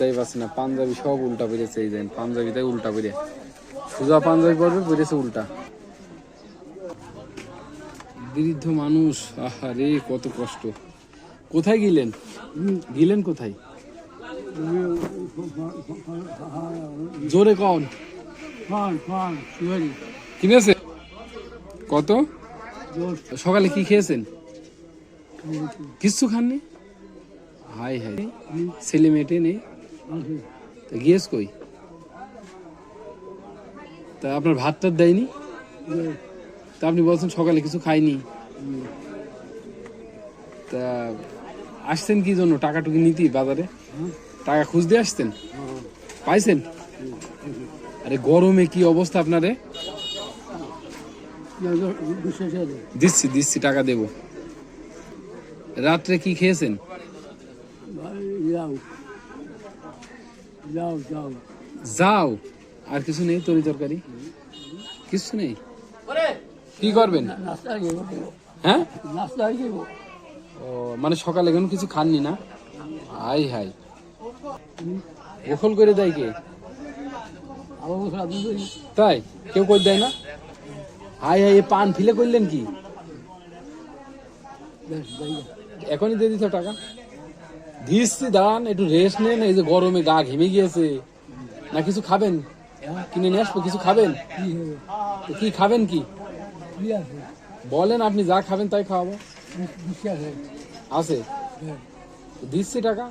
তাই পারছে না, পাঞ্জাবি সব উল্টা পড়েছে, এই দেন পাঞ্জাবি তাই উল্টা পড়ে। সোজা পাঞ্জাবি পড়বে পড়েছে উল্টা। বৃদ্ধ মানুষ আহা রে কত কষ্ট। কোথায় গেলেন? গেলেন কোথায়? জোরে কন। কিনেছে? কত? সকালে কি খেয়েছেন? কিচ্ছু খাননি? হাই হাই ছেলে মেয়েটে নেই। তা গিয়েছ কই? তা আপনার ভাত টাত দেয়নি? তা আপনি বলছেন সকালে কিছু খাইনি। তা আসছেন কি জন্য? টাকা টুকি নিতি বাজারে? টাকা খুঁজতে আসছেন? পাইছেন? আরে গরমে কি অবস্থা আপনারে? দিচ্ছি দিচ্ছি, টাকা দেব। রাত্রে কি খেয়েছেন? যাও যাও। যাও। আর কিছু নেই তরি তরকারি? কিছু নেই? কি করবেন? নাস্তা হ্যাঁ ও মানে সকালে এখন কিছু খাননি না? হাই হাই। গোসল করে দেয় কে? তাই? কেউ করে দেয় না? হাই হাই পান ফিলে করলেন কি? এখনই দিয়ে দিত টাকা? দিচ্ছি দাঁড়ান, একটু রেস্ট নেন, এই যে গরমে গা ঘেমে গিয়েছে। না, কিছু খাবেন? কিনে নিয়ে আসব, কিছু খাবেন? কি খাবেন কি? বলেন আপনি যা খাবেন তাই খাওয়াবো। আছে? দিচ্ছি টাকা?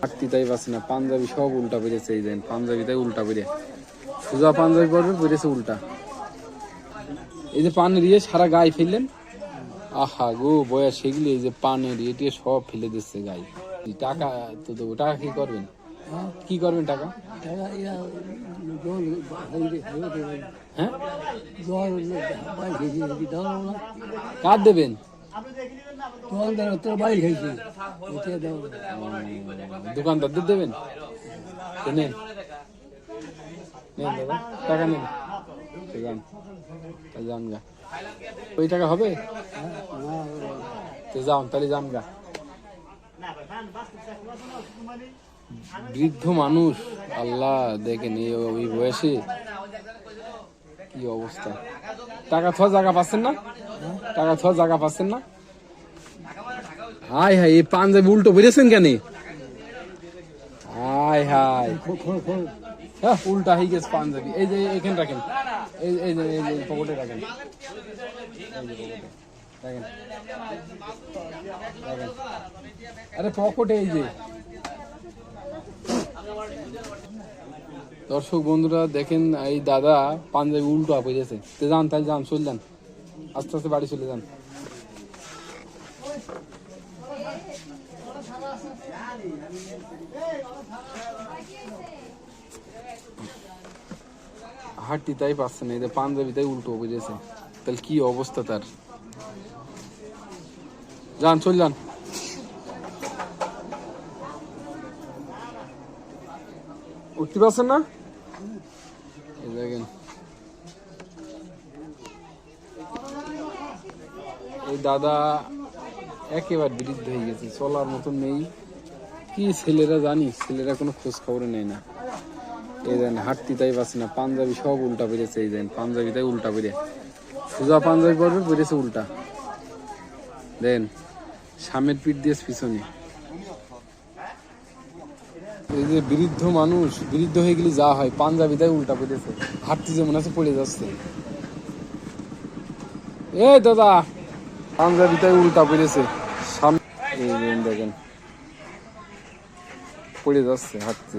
হাঁটতে তাই পারছে না, পাঞ্জাবি সব উল্টা পেরেছে এই দেন, পাঞ্জাবি তাই উল্টা পেরে সোজা পাঞ্জাবি পড়বে পেরেছে উল্টা। এই যে পানের ইয়ে সারা গায়ে ফেললেন। আহা গো বয়া সেগুলি এই যে পানের টিয়ে সব ফেলে দিচ্ছে গায়ে এই টাকা তো দেবো টাকা কি করবেন? হ্যাঁ? কি করবেন টাকা? হ্যাঁ? কার দেবেন? দোকানদারদের দেবেন? নেন। টাকা নেন। যান গা। ওই টাকা হবে? তো যান তাহলে যান গা। বৃদ্ধ মানুষ আল্লাহ দেখেন এই বয়সে কি অবস্থা। টাকা থোয়া জায়গা পাচ্ছেন না? টাকা থোয়া জায়গা পাচ্ছেন না? হাই হাই এই পাঞ্জাবি উল্টো বেরিয়েছেন কেন? হাই হাই। হ্যাঁ উল্টা হয়ে গেছে পাঞ্জাবি। এই যে এখানে রাখেন। এই এই এই যে পকেটে রাখেন। আরে পকেটে এই যে। দর্শক বন্ধুরা দেখেন এই দাদা পাঞ্জাবি উল্টো হয়ে গেছে তো যান তাই যান চল যান। আস্তে আস্তে বাড়ি চলে যান। হাঁটতি তাই পাচ্ছে না এই যে পাঞ্জাবি তাই উল্টো বুঝেছে তাহলে কি অবস্থা তার? যান, চল যান। উঠতে পারছেন না? দেখেন। এই দাদা একেবারে বৃদ্ধ হয়ে গেছে, চলার মতন নেই। কি ছেলেরা জানি, ছেলেরা কোনো খোঁজ খবর নেই না। এই দেন হাঁটতে তাই পারছে না, পাঞ্জাবি সব উল্টা পেরেছে এই দেন পাঞ্জাবি তাই উল্টা পেরে সোজা পাঞ্জাবি পড়বে পেরেছে উল্টা। দেন, সামনের পিঠ দিয়ে পিছনে। এই যে বৃদ্ধ মানুষ, বৃদ্ধ হয়ে গেলে যা হয়, পাঞ্জাবি তাই উল্টা পেরেছে হাঁটতে যেমন আছে, পড়ে যাচ্ছে। এ দাদা, পাঞ্জাবি তাই উল্টা পেরেছে সামনে দেখেন, পড়ে যাচ্ছে হাঁটতে।